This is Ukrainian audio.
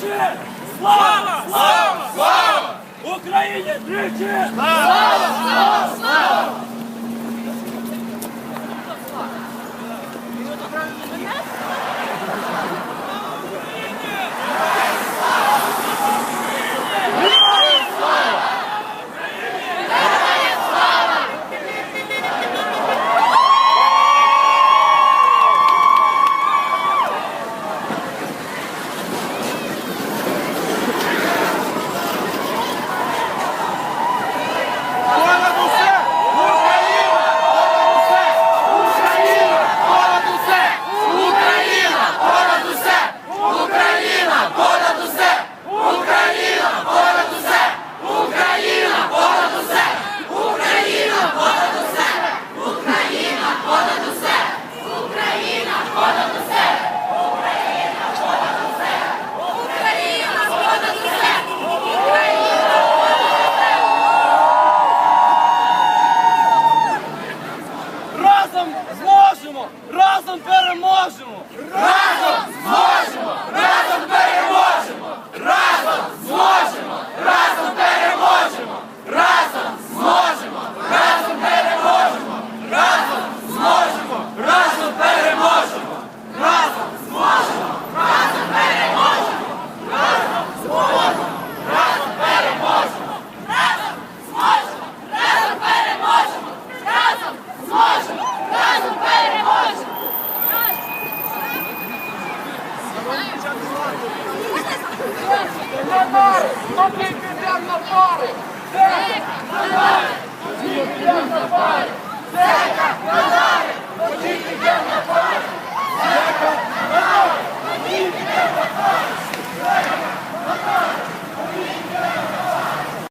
Тричі! Слава! Слава! Слава! Україні! Тричі! Слава! переможемо! Разом переможемо! Разом! на пари, смотри, на пари. Зека, назад! Смотри, підем на пари. Зека, назад!